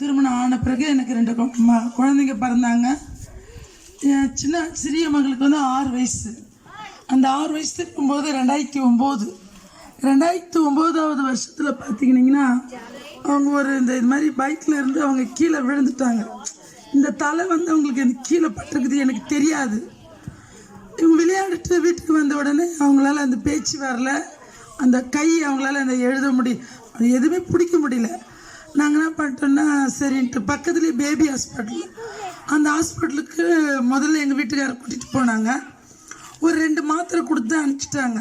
திருமணம் ஆன பிறகு எனக்கு ரெண்டு குழந்தைங்க பிறந்தாங்க. என் சின்ன சிறிய மகளுக்கு வந்து ஆறு வயசு. அந்த ஆறு வயசு இருக்கும்போது ரெண்டாயிரத்தி ஒம்பது. ரெண்டாயிரத்தி ஒம்போதாவது வருஷத்தில் பார்த்தீங்கன்னா அவங்க ஒரு இந்த இது மாதிரி பைக்கில் இருந்து அவங்க கீழே விழுந்துட்டாங்க. இந்த தலை வந்து அவங்களுக்கு அந்த கீழே பட்டிருக்குது எனக்கு தெரியாது. இவங்க விளையாடிட்டு வீட்டுக்கு வந்த உடனே அவங்களால அந்த பேச்சு வரல. அந்த கை அவங்களால அந்த எழுத முடியும் அது எதுவுமே பிடிக்க முடியல. நாங்கள் என்ன பண்ணிட்டோம்னா சரின்ட்டு பக்கத்துலேயே பேபி ஹாஸ்பிட்டல் அந்த ஹாஸ்பிட்டலுக்கு முதல்ல எங்கள் வீட்டுக்காரர் கூட்டிகிட்டு போனாங்க. ஒரு ரெண்டு மாத்திரை கொடுத்து அனுப்பிச்சிட்டாங்க.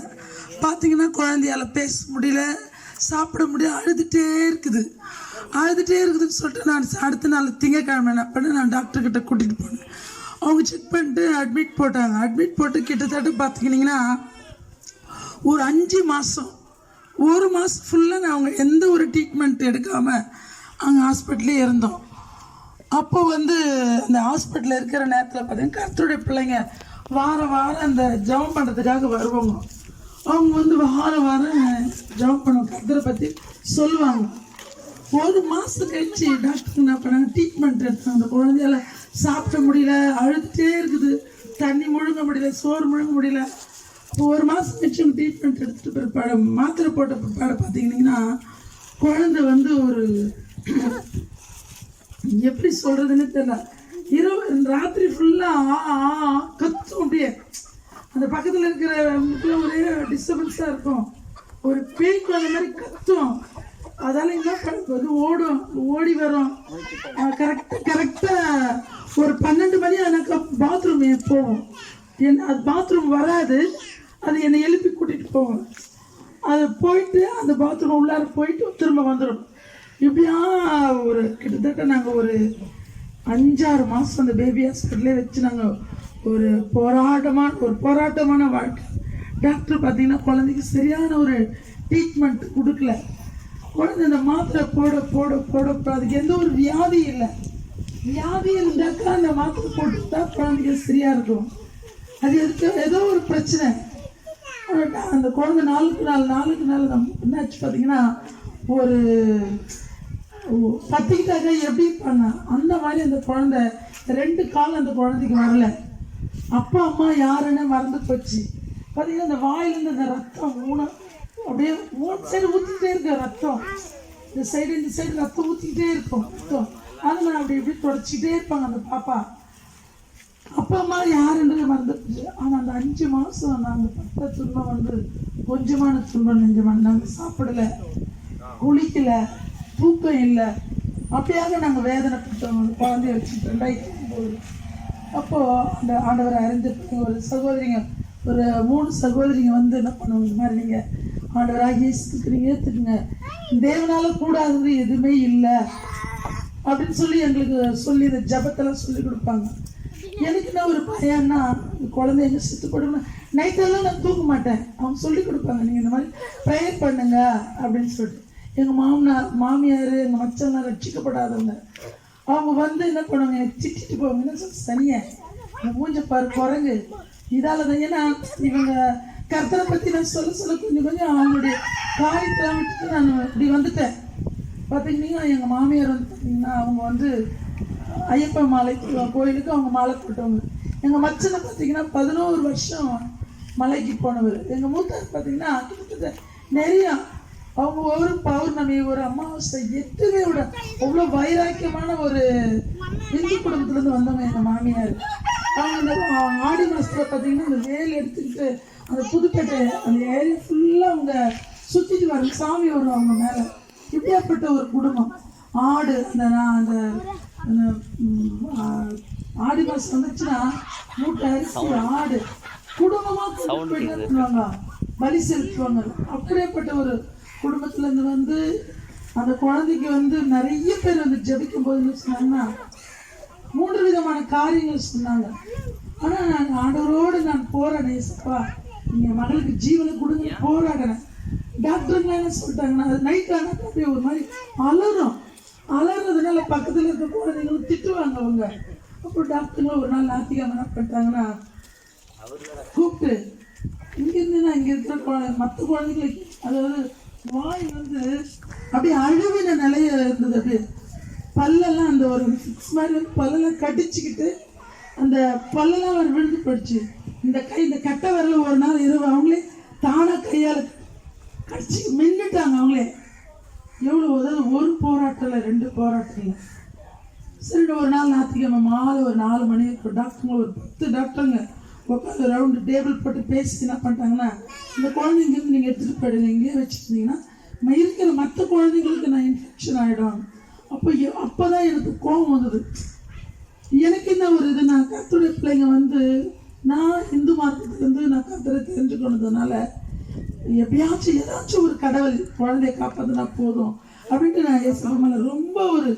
பார்த்தீங்கன்னா குழந்தையால பேச முடியல சாப்பிட முடியல அழுதுகிட்டே இருக்குது. அழுதுகிட்டே இருக்குதுன்னு சொல்லிட்டு நான் அடுத்த நாள் திங்கக்கிழமை என்ன பண்ண நான் டாக்டர்கிட்ட கூட்டிகிட்டு போனேன். அவங்க செக் பண்ணிட்டு அட்மிட் போட்டாங்க. அட்மிட் போட்டு கிட்டத்தட்ட பார்த்துக்கிட்டிங்கன்னா ஒரு அஞ்சு மாதம் ஒரு மாதம் ஃபுல்லாக நான் அவங்க எந்த ஒரு ட்ரீட்மெண்ட் எடுக்காமல் அங்கே ஹாஸ்பிட்டலே இருந்தோம். அப்போ வந்து அந்த ஹாஸ்பிட்டலில் இருக்கிற நேரத்தில் பார்த்தீங்கன்னா கருத்துடைய பிள்ளைங்க வாரம் வாரம் அந்த ஜெபம் பண்ணுறதுக்காக வருவாங்க. அவங்க வந்து வாரம் வாரம் ஜெபம் பண்ணுவாங்க. கருத்தரை பற்றி சொல்லுவாங்க. ஒரு மாதம் கழிச்சு டாக்டர் என்ன பண்ணாங்க? ட்ரீட்மெண்ட் எடுத்தாங்க. அந்த குழந்தையால சாப்பிட முடியல அழுதுகிட்டே இருக்குது. தண்ணி முழுங்க முடியல சோறு முழுங்க முடியல. ஒரு மாதம் கழிச்சு ட்ரீட்மெண்ட் எடுத்துட்டு பிற்பாடு மாத்திரை போட்ட பிற்பாடு பார்த்தீங்கன்னா குழந்தை வந்து ஒரு எப்படி சொல்கிறதுன்னு தெரியல. இரவு ராத்திரி ஃபுல்லாக ஆ ஆ கத்தும் அப்படியே. அந்த பக்கத்தில் இருக்கிற ஒரே டிஸ்டர்பன்ஸாக இருக்கும். ஒரு பேய் குழந்தை மாதிரி கத்தும். அதால என்ன பண்ணுறது வந்து ஓடும் ஓடி வரும். கரெக்டாக கரெக்டாக ஒரு பன்னெண்டு மணி எனக்கு பாத்ரூம் போவோம் என் அது பாத்ரூம் வராது. அது என்னை எழுப்பி கூட்டிகிட்டு போவாங்க. அது போயிட்டு அந்த பாத்ரூம் உள்ளார போயிட்டு திரும்ப வந்துடும் இப்படியா ஒரு கிட்டத்தட்ட நாங்கள் ஒரு அஞ்சாறு மாதம் அந்த பேபி ஹாஸ்பிட்டலே வச்சு நாங்கள் ஒரு போராட்டமான ஒரு போராட்டமான வாழ்க்கை. டாக்டர் பார்த்தீங்கன்னா குழந்தைக்கு சரியான ஒரு ட்ரீட்மெண்ட் கொடுக்கல. குழந்தை இந்த மாத்திரை போட போட போட போட அதுக்கு எந்த ஒரு வியாதி இல்லை. வியாதி இருந்தாக்கா அந்த மாத்திரை போட்டுட்டா குழந்தைங்க சரியாக இருக்கும். அது எதுக்கு? ஏதோ ஒரு பிரச்சனை. அந்த குழந்தை நாளுக்கு நாள் நாளுக்கு நாள் நம்ம என்னாச்சு பார்த்தீங்கன்னா ஒரு பத்திக்கிட்டாக்க எப்படி பண்ண அந்த மாதிரி அந்த குழந்தை ரெண்டு கால் அந்த குழந்தைக்கு வரல. அப்பா அம்மா யாருன்னு மறந்து போச்சு. பார்த்தீங்கன்னா அந்த வாயிலேருந்து அந்த ரத்தம் ஊனம் அப்படியே மூணு சைடு ஊற்றிக்கிட்டே இருக்கு ரத்தம். இந்த சைடு இந்த சைடு ரத்தம் ஊற்றிக்கிட்டே இருக்கும். ரத்தம் அதில் அப்படி இப்படி தொடச்சிக்கிட்டே இருப்பாங்க அந்த பாப்பா. அப்பா அம்மா யாருன்றது மறந்துடுச்சு ஆனால் அந்த அஞ்சு மாதம் நாங்கள் பட்ட துன்பம் வந்து கொஞ்சமான துன்பம் நெஞ்சமான. நாங்கள் சாப்பிடல குளிக்கல தூக்கம் இல்லை. அப்படியாக நாங்கள் வேதனைப்பட்டோம். அந்த குழந்தைய வச்சுட்டு ரெண்டாயிரத்தி ஒம்பது அப்போது அந்த ஆண்டவரை அறிஞ்சிருக்கீங்க ஒரு சகோதரிங்க ஒரு மூணு சகோதரிங்க வந்து என்ன பண்ணுவோம் இந்த மாதிரி நீங்கள் ஆண்டவராக இயேசுக்கு நீங்கள் ஏற்றுக்குங்க தேவனால கூடாதது எதுவுமே இல்லை. அப்படின்னு சொல்லி எங்களுக்கு சொல்லி இந்த ஜபத்தெல்லாம் சொல்லி கொடுப்பாங்க. எனக்கு என்ன ஒரு பயம்னா இந்த குழந்தை எங்க செத்து போடுமா? நைட்டெல்லாம் நான் தூங்க மாட்டேன். அவங்க சொல்லி கொடுப்பாங்க நீங்கள் இந்த மாதிரி ப்ரேயர் பண்ணுங்க அப்படின்னு சொல்லிட்டு. எங்கள் மாமனார் மாமியார் எங்கள் மச்சம்லாம் ரட்சிக்கப்படாதவங்க. அவங்க வந்து என்ன பண்ணுவாங்க எனக்கு திட்டிட்டு போவாங்க. என்ன சொல்ல சனியை மூஞ்ச பாரு குரங்கு. இதால தான் ஏன்னா இவங்க கர்த்தரை பற்றி நான் சொல்ல சொல்ல கொஞ்சம் கொஞ்சம் அவங்களுடைய காரியத்தை விட்டுட்டு நான் இப்படி வந்துட்டேன். பார்த்தீங்கன்னா எங்கள் மாமியார் வந்து பார்த்தீங்கன்னா அவங்க வந்து ஐயப்பன் மாலை கோயிலுக்கு அவங்க மாலை போட்டவங்க. எங்கள் மச்சனை பார்த்தீங்கன்னா பதினோரு வருஷம் மலைக்கு போனவர். எங்கள் மூத்தார் பார்த்தீங்கன்னா கிட்டத்தட்ட நிறையா அவங்க ஒரு பௌர்ணமி ஒரு அமாவாசை எட்டுமே விட அவ்வளோ வைராக்கியமான ஒரு இந்து குடும்பத்துலேருந்து வந்தவங்க எங்கள் மாமியார். அவங்க வந்து ஆடி மாதத்தில் பார்த்தீங்கன்னா அந்த வேல் எடுத்துக்கிட்டு அந்த புதுப்பேட்டை அந்த ஏரியா ஃபுல்லாக அவங்க சுற்றிட்டு வர சாமி வரும் அவங்க மேலே. இப்படியாப்பட்ட ஒரு குடும்பம். ஆடு அந்த நான் அந்த ஆடி மாதம் வந்துச்சுன்னா மூட்டை அரிசி ஆடு என்ன பண்ணுவாங்க பலி செலுத்துவாங்க. அப்படியேப்பட்ட ஒரு குடும்பத்துல இருந்து வந்து அந்த குழந்தைக்கு வந்து நிறைய பேர் வந்து ஜெபிக்கும் போது என்ன சொன்னாங்கன்னா மூன்று விதமான காரியங்கள் சொன்னாங்க. ஆனா நான் ஆண்டவரோடு நான் போராடினேன் ஏசப்பா நீங்க மகளுக்கு ஜீவனை கொடுங்க போராடினேன். டாக்டருங்க என்ன சொல்லிட்டாங்கன்னா அது நைட் ஆனால் ஒரு மாதிரி அலறும். அலறதுனால பக்கத்தில் இருக்க குழந்தைங்களும் திட்டுவாங்க அவங்க. அப்புறம் டாக்டருங்க ஒரு நாள் ஞாத்திக்கிழமை என்ன பண்ணிட்டாங்கன்னா கூப்பிட்டு இங்கேருந்து நான் இங்கே இருக்கிற குழந்தை மற்ற குழந்தைங்களுக்கு அதாவது வாய் வந்து அப்படியே அழுவின நிலையில இருந்தது அப்படியே பல்லெல்லாம் அந்த ஒரு சிக்ஸ் மாதிரி வந்து பல்லெல்லாம் கடிச்சுக்கிட்டு அந்த பல்லெல்லாம் அவர் விழுந்து போயிடுச்சு. இந்த கை இந்த கட்டை வரல ஒரு நாள் இரவு அவங்களே தானாக கையால் கடிச்சு மின்னுட்டாங்க அவங்களே. எவ்வளோ அதாவது ஒரு போராட்டம் இல்லை ரெண்டு போராட்டம் இல்லை சரி ஒரு நாள் ஞாயிற்றுக்கிழமை மாலை ஒரு நாலு மணி இருக்கும் டாக்டருங்க ஒரு பத்து டாக்டருங்க உட்காந்து ரவுண்டு டேபிள் போட்டு பேசி என்ன பண்ணிட்டாங்கன்னா இந்த குழந்தைங்களுக்கு நீங்கள் எடுத்துகிட்டு போயிடுங்க இங்கேயே வச்சுருந்தீங்கன்னா இருக்கிற மற்ற குழந்தைங்களுக்கு நான் இன்ஃபெக்ஷன் ஆகிடும் அப்போ அப்போ தான் எனக்கு கோபம் வந்தது. எனக்கு என்ன ஒரு இது நான் கத்துடைய பிள்ளைங்க வந்து நான் இந்து மார்க்கத்துலேருந்து நான் கத்துரை தெரிஞ்சுக்கொண்டதுனால எப்பயாச்சும் ஏதாச்சும் ஒரு கடவுள் குழந்தைய காப்பாற்றினா போதும் அப்படின்ட்டு நான் ஏசப்பா மேலே ரொம்ப ஒரு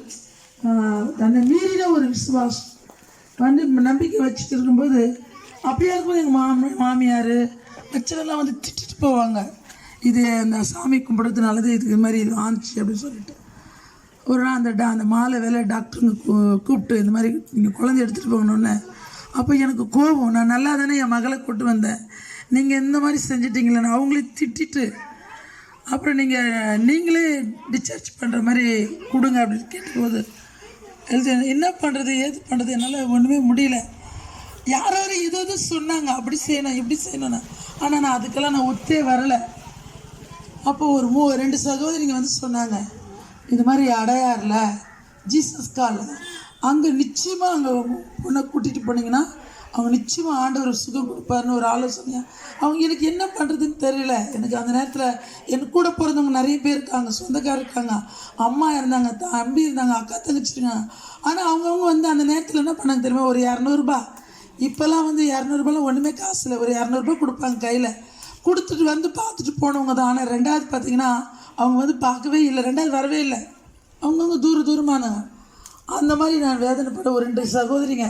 தன்னை மீறின ஒரு விசுவாசம் வந்து நம்பிக்கை வச்சுட்டு இருக்கும்போது அப்படியே இருக்கும்போது எங்கள் மாமி மாமியார் அச்சனெல்லாம் வந்து திட்டிட்டு போவாங்க. இது அந்த சாமி கும்பிடுறது நல்லது இது மாதிரி இது ஆந்துச்சு அப்படின்னு சொல்லிட்டு. ஒரு நாள் அந்த டா அந்த மாலை வேலை டாக்டருங்க கூப்பிட்டு இந்த மாதிரி நீங்கள் குழந்தை எடுத்துகிட்டு போகணுன்னு அப்போ எனக்கு கோபம். நான் நல்லா தானே என் மகளை கூப்பிட்டு வந்தேன். நீங்கள் இந்த மாதிரி செஞ்சிட்டிங்களேன்னு அவங்களே திட்டிட்டு அப்புறம் நீங்கள் நீங்களே டிஸ்சார்ஜ் பண்ணுற மாதிரி கொடுங்க அப்படின்னு கேட்டபோது எழுதி என்ன பண்ணுறது ஏது பண்ணுறது என்னால் ஒன்றுமே முடியல. யார் யாரும் இது சொன்னாங்க அப்படி செய்யணும் இப்படி செய்யணும்னு. ஆனால் நான் அதுக்கெல்லாம் நான் ஒத்தே வரலை. அப்போ ஒரு மூ ரெண்டு சகோதரிங்க வந்து சொன்னாங்க இது மாதிரி அடையாறில் ஜீசஸ் காலில். அங்கே நிச்சயமாக அங்கே பொண்ணை கூட்டிகிட்டு போனீங்கன்னா அவங்க நிச்சயமாக ஆண்டவர் சுகம் கொடுப்பாருன்னு ஒரு ஆலோசனையாக அவங்க எனக்கு என்ன பண்ணுறதுன்னு தெரியல. எனக்கு அந்த நேரத்தில் என் கூட பிறந்தவங்க நிறைய பேர் இருக்காங்க சொந்தக்காரர் இருக்காங்க அம்மா இருந்தாங்க தம்பி இருந்தாங்க அக்கா தங்கச்சி ஆனால் அவங்கவுங்க வந்து அந்த நேரத்தில் என்ன பண்ணாங்க தெரியுமா? ஒரு இரநூறுபா. இப்போல்லாம் வந்து இரநூறுபாலாம் ஒன்றுமே காசு இல்லை. ஒரு இரநூறுபா கொடுப்பாங்க கையில். கொடுத்துட்டு வந்து பார்த்துட்டு போனவங்க தான். ஆனால் ரெண்டாவது பார்த்தீங்கன்னா அவங்க வந்து பார்க்கவே இல்லை. ரெண்டாவது வரவே இல்லை. அவங்கவுங்க தூர தூரமானவங்க அந்த மாதிரி நான் வேதனைப்பட ஒரு ரெண்டு சகோதரிங்க.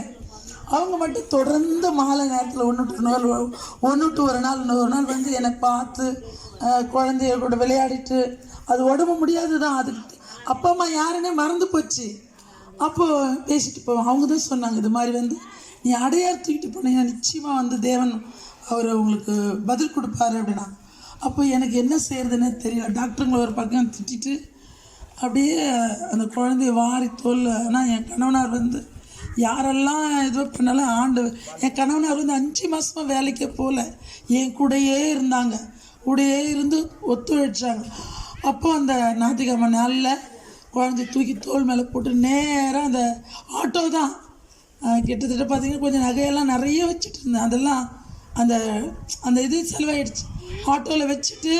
அவங்க மட்டும் தொடர்ந்து மாலை நேரத்தில் ஒன்று விட்டு நாள் ஒன்று விட்டு ஒரு நாள் இன்னொரு நாள் வந்து என்னை பார்த்து குழந்தைய கூட விளையாடிட்டு அது உடம்பு முடியாது தான் அதுக்கு அப்பா அம்மா யாருன்னே மறந்து போச்சு. அப்போ பேசிட்டு போவோம். அவங்க தான் சொன்னாங்க இது மாதிரி வந்து நீ அடையார் தூக்கிட்டு போனீங்கன்னா நிச்சயமாக வந்து தேவன் அவர் உங்களுக்கு பதில் கொடுப்பாரு அப்படின்னா. அப்போ எனக்கு என்ன செய்யறதுன்னே தெரியல. டாக்டருங்களை ஒரு பக்கம் திட்டிட்டு அப்படியே அந்த குழந்தைய வாரி தோல் ஆனால் என் கணவனார் வந்து யாரெல்லாம் இது பண்ணாலும் ஆண்டு என் கணவனார் வந்து அஞ்சு மாதமாக வேலைக்கே போகல என் கூடயே இருந்தாங்க. கூடயே இருந்து ஒத்துழைச்சாங்க. அப்போ அந்த ஞாயிற்றுக்கிழமை நாளில் குழந்தை தூக்கி தோல் மேலே போட்டு நேராக அந்த ஆட்டோ தான். கிட்டத்தட்ட பார்த்தீங்கன்னா கொஞ்சம் நகையெல்லாம் நிறைய வச்சுட்டு இருந்தேன். அதெல்லாம் அந்த அந்த இது செலவாயிடுச்சு. ஆட்டோவில் வச்சுட்டு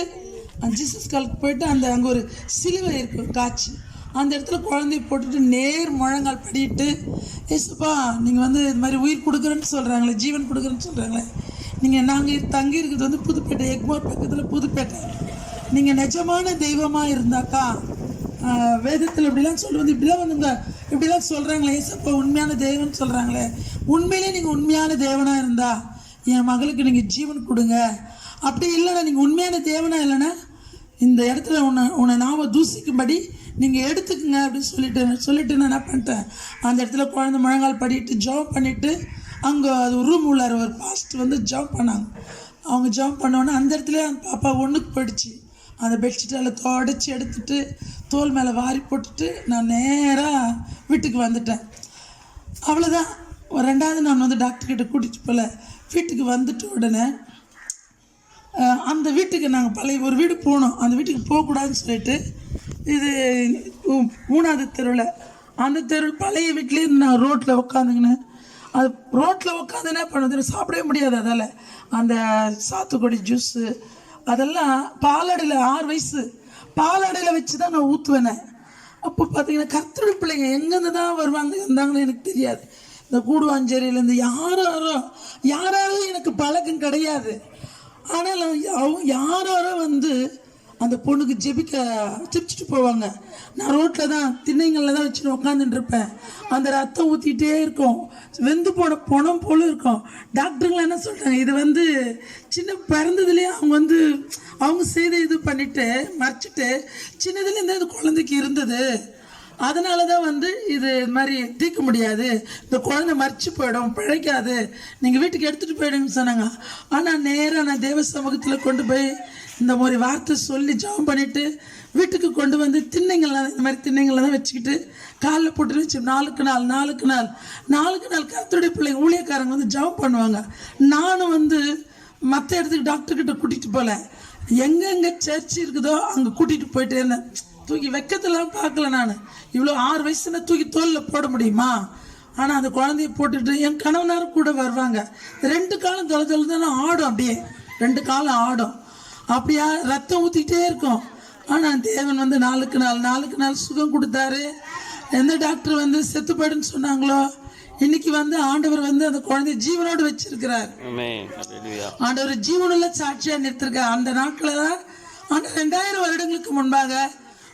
ஜீசஸ் காலுக்கு போயிட்டு அந்த அங்கே ஒரு சிலுவை இருக்கும் காய்ச்சி அந்த இடத்துல குழந்தைய போட்டுட்டு நேர் முழங்கால் படிட்டு ஏசுப்பா நீங்கள் வந்து இது மாதிரி உயிர் கொடுக்குறேன்னு சொல்கிறாங்களே ஜீவன் கொடுக்குறேன்னு சொல்கிறாங்களே நீங்கள் நாங்கள் தங்கி இருக்கிறது வந்து புதுப்பேட்டை எக்மோர் பக்கத்தில் புதுப்பேட்டை. நீங்கள் நிஜமான தெய்வமாக இருந்தாக்கா வேதத்தில் இப்படிலாம் சொல்லுவது இப்படிலாம் வந்துங்க இப்படிலாம் சொல்கிறாங்களே ஏசப்பா உண்மையான தெய்வம்னு சொல்கிறாங்களே உண்மையிலே நீங்கள் உண்மையான தேவனாக இருந்தா என் மகளுக்கு நீங்கள் ஜீவன் கொடுங்க. அப்படி இல்லைன்னா நீங்கள் உண்மையான தேவனா இல்லைன்னா இந்த இடத்துல உன்னை உன்னை நாம தூசிக்கும்படி நீங்கள் எடுத்துக்கங்க அப்படின்னு சொல்லிட்டு சொல்லிட்டு நான் என்ன பண்ணிட்டேன்? அந்த இடத்துல குழந்த முழங்கால் படிட்டு ஜம்ப் பண்ணிவிட்டு அங்கே அது ரூம் உள்ளார ஒரு பாஸ்ட் வந்து ஜம்ப் பண்ணாங்க. அவங்க ஜம்ப் பண்ணோன்னே அந்த இடத்துல அந்த பாப்பா ஒன்றுக்கு போயிடுச்சு. அந்த பெட்ஷீட்டால் தொடச்சி எடுத்துட்டு தோல் மேலே வாரி போட்டுட்டு நான் நேராக வீட்டுக்கு வந்துட்டேன். அவ்வளோதான் ஒரு ரெண்டாவது நான் வந்து டாக்டர்கிட்ட கூட்டிகிட்டு போகல வீட்டுக்கு வந்துட்டு உடனே அந்த வீட்டுக்கு நாங்கள் பழைய ஒரு வீடு போனோம். அந்த வீட்டுக்கு போகக்கூடாதுன்னு சொல்லிட்டு இது மூணாவது தெருவில். அந்த தெருவில் பழைய வீட்லேயே நான் ரோட்டில் உட்காந்துக்கினேன் அது ரோட்டில் உட்காந்து என்ன பண்ணுறது சாப்பிடவே முடியாது அதால். அந்த சாத்துக்குடி ஜூஸு அதெல்லாம் பாலடையில் ஆறு வயசு. பாலடையில் வச்சு தான் நான். ஊற்றுவேனே அப்போ பார்த்தீங்கன்னா கர்த்தருடைய பிள்ளைங்க எங்கேருந்து தான் வருவாங்க இருந்தாங்கன்னு எனக்கு தெரியாது. இந்த கூடுவாஞ்சேரியிலேருந்து யாராரோ யாராரோ எனக்கு பழக்கம் கிடையாது. ஆனாலும் அவங்க யாராரோ வந்து அந்த பொண்ணுக்கு ஜெபிக்க ஜெபிச்சுட்டு போவாங்க. நான் ரோட்டில் தான் திண்ணைங்களில் தான் வச்சுட்டு உட்காந்துட்டு இருப்பேன். அந்த ரத்தம் ஊற்றிட்டே இருக்கும். வெந்து போன பணம் போல இருக்கும். டாக்டருங்களாம் என்ன சொல்கிறாங்க இது வந்து சின்ன பிறந்ததுலேயே அவங்க வந்து அவங்க செய்த இது பண்ணிட்டு மறைச்சிட்டு சின்னதுலேருந்தே அது குழந்தைக்கு இருந்தது. அதனால தான் வந்து இது இது மாதிரி தீர்க்க முடியாது. இந்த குழந்தை மறிச்சு போயிடும் பிழைக்காது. நீங்கள் வீட்டுக்கு எடுத்துகிட்டு போயிடுங்கன்னு சொன்னாங்க. ஆனால் நேராக நான் தேவ சமூகத்தில் கொண்டு போய் இந்த மாதிரி வார்த்தை சொல்லி ஜெபம் பண்ணிவிட்டு வீட்டுக்கு கொண்டு வந்து திண்ணைங்கள்லாம் இந்த மாதிரி திண்ணைங்கள்லாம் தான் வச்சுக்கிட்டு காலில் போட்டு வச்சு நாளுக்கு நாள் நாளுக்கு நாள் நாளுக்கு நாள் கருத்துடைய பிள்ளைங்க ஊழியக்காரங்க வந்து ஜெபம் பண்ணுவாங்க. நானும் வந்து மற்ற இடத்துக்கு டாக்டர்கிட்ட கூட்டிகிட்டு போகல எங்கெங்கே சர்ச் இருக்குதோ அங்கே கூட்டிகிட்டு போயிட்டே இருந்தேன். தூக்கி வெக்கத்தெல்லாம் பார்க்கல நான். இவ்வளோ ஆறு வயசுல தூக்கி தோலில் போட முடியுமா? ஆனால் அந்த குழந்தைய போட்டுட்டு என் கணவனாரும் கூட வருவாங்க. ரெண்டு காலம் தொலை தொலை தானே ஆடும் அப்படியே. ரெண்டு காலம் ஆடும். அப்படியா ரத்தம் ஊற்றிக்கிட்டே இருக்கும். ஆனால் தேவன் வந்து நாளுக்கு நாள் நாளுக்கு நாள் சுகம் கொடுத்தாரு. எந்த டாக்டர் வந்து செத்து போயிடுன்னு சொன்னாங்களோ? இன்னைக்கு வந்து ஆண்டவர் வந்து அந்த குழந்தைய ஜீவனோடு வச்சிருக்கிறார். ஆண்டவர் ஜீவனுள்ள சாட்சியா நிறுத்திருக்கார். அந்த நாட்களில் தான் ஆண்டு ரெண்டாயிரம் வருடங்களுக்கு முன்பாக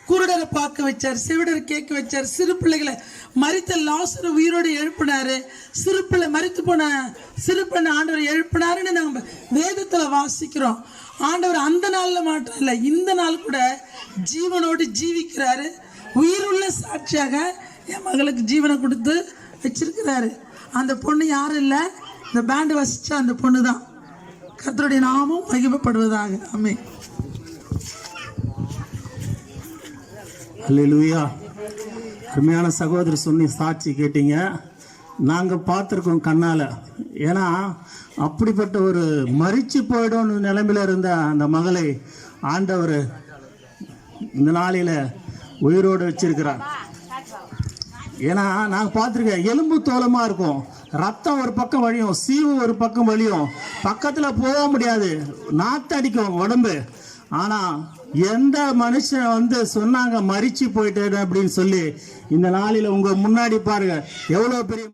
குருடரை பார்க்க வச்சார் செவிடரை கேட்க வச்சார். சிறு பிள்ளைகளை மறித்த லாசர் உயிரோடு எழுப்பினாரு. சிறு பிள்ளை மறித்து போன சிறு பெண்ணை ஆண்டவர் எழுப்பினாருன்னு நம்ம வேதத்தில் வாசிக்கிறோம். ஆண்டவர் அந்த நாளில் மாற்றம் இல்லை. இந்த நாள் கூட ஜீவனோடு ஜீவிக்கிறாரு. உயிருள்ள சாட்சியாக என் மகளுக்கு ஜீவனை கொடுத்து வச்சிருக்கிறாரு. அந்த பொண்ணு யாரும் இல்லை. இந்த பேண்டு வசித்த அந்த பொண்ணு தான் கத்தருடைய நாமும் மகிமப்படுவதாக. அம்மே அல்லா அருமையான சகோதரர் சொன்னி சாட்சி கேட்டீங்க. நாங்கள் பார்த்துருக்கோம் கண்ணால். ஏன்னா அப்படிப்பட்ட ஒரு மறிச்சு போயிடும் நிலைமையில இருந்த அந்த மகளை ஆண்டவர் இந்த நாளில் உயிரோடு வச்சிருக்கிறார். ஏன்னா நாங்கள் பார்த்துருக்கேன் எலும்பு தோலமாக இருக்கும். ரத்தம் ஒரு பக்கம் வழியும் சீவு ஒரு பக்கம் வழியும். பக்கத்தில் போக முடியாது. நாத்தடிக்கும் உடம்பு. ஆனால் எந்த மனுஷன் வந்து சொன்னாங்க மறிச்சு போயிட்டேன் அப்படின்னு சொல்லி இந்த நாளில் உங்கள் முன்னாடி பாருங்க. எவ்வளோ பெரிய